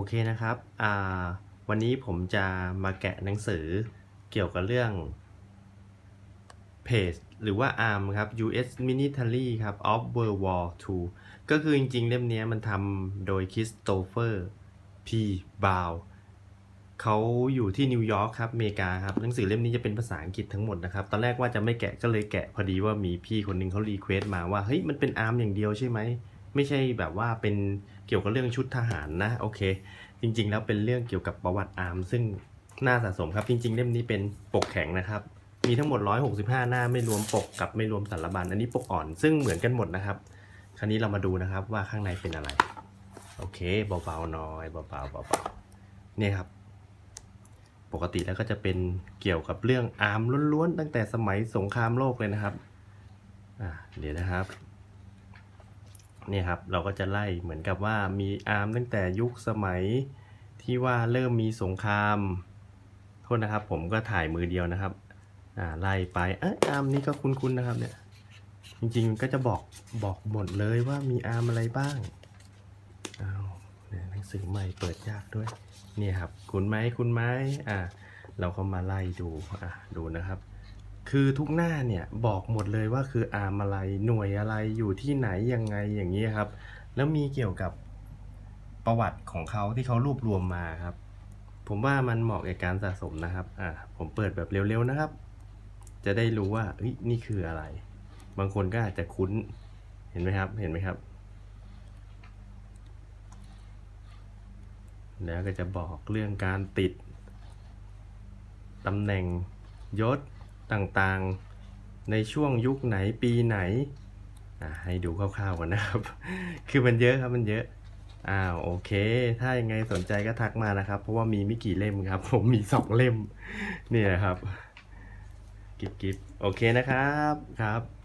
อเคนะครับ วันนี้ผมจะมาแกะหนังสือเกี่ยวกับเรื่องเพจหรือว่า ARM ครับ US Military ครับ of World War II ก็คือจริงๆ เล่มนี้มันทำโดยคริสโตเฟอร์ P. Brown เขาอยู่ที่นิวยอร์กครับอเมริกาครับ หนังสือเล่มนี้จะเป็นภาษาอังกฤษทั้งหมดนะครับ ตอนแรกว่าจะไม่แกะก็เลยแกะพอดีว่ามีพี่คนหนึงเขารีเควสต์มาว่า เฮ้ย มันเป็น ARM อย่างเดียวใช่ไหม ไม่ใช่แบบว่าเป็นเกี่ยวกับเรื่องชุดทหารนะโอเค จริง ๆ แล้วเป็นเรื่องเกี่ยวกับประวัติอาร์มซึ่งน่าสะสมครับ จริง ๆ เล่มนี้เป็นปกแข็งนะครับ มีทั้งหมด 165 หน้าไม่รวมปกกับไม่รวมสารบัญอันนี้ปกอ่อน ซึ่งเหมือนกันหมดนะครับ คราวนี้เรามาดูนะครับว่าข้างในเป็นอะไร โอเคเบาๆหน่อยเบาๆเบาๆเนี่ยครับ ปกติแล้วก็จะเป็นเกี่ยวกับเรื่องอาร์มล้วนๆตั้งแต่สมัยสงครามโลกเลยนะครับอ่าเดี๋ยวนะครับ เนี่ยครับเราก็จะไล่เหมือนกับว่ามีอาร์มตั้งแต่ยุคสมัยที่ว่าเริ่มมีสงครามโทษนะครับ ผมก็ถ่ายมือเดียวนะครับอ่าไล่ไปเอะอาร์มนี่ก็คุ้นๆนะครับเนี่ยจริงๆก็จะบอกบอกหมดเลยว่ามีอาร์มอะไรบ้างอ้าวเนี่ยหนังสือใหม่เปิดยากด้วยเนี่ยครับคุณไหมคุณไหมอ่าเราก็มาไล่ดูอะดูนะครับ คือทุกหน้าเนี่ยบอกหมดเลยว่าคืออาร์มอะไรหน่วยอะไรอยู่ที่ไหนยังไงอย่างนี้ครับ แล้วมีเกี่ยวกับประวัติของเขาที่เขารวบรวมมาครับ ผมว่ามันเหมาะกับการสะสมนะครับอ่าผมเปิดแบบเร็วๆนะครับ จะได้รู้ว่าเฮ้ยนี่คืออะไร บางคนก็อาจจะคุ้นเห็นไหมครับเห็นไหมครับ แล้วก็จะบอกเรื่องการติดตำแหน่งยศ ต่างๆ ในช่วงยุคไหนปีไหน ให้ดูคร่าวๆก่อนนะครับ คือมันเยอะครับมันเยอะอ้าวโอเค ถ้ายังไงสนใจก็ทักมานะครับ เพราะว่ามีไม่กี่เล่มครับ ผมมีสองเล่ม นี่นะครับ กิบกิบโอเคนะครับครับ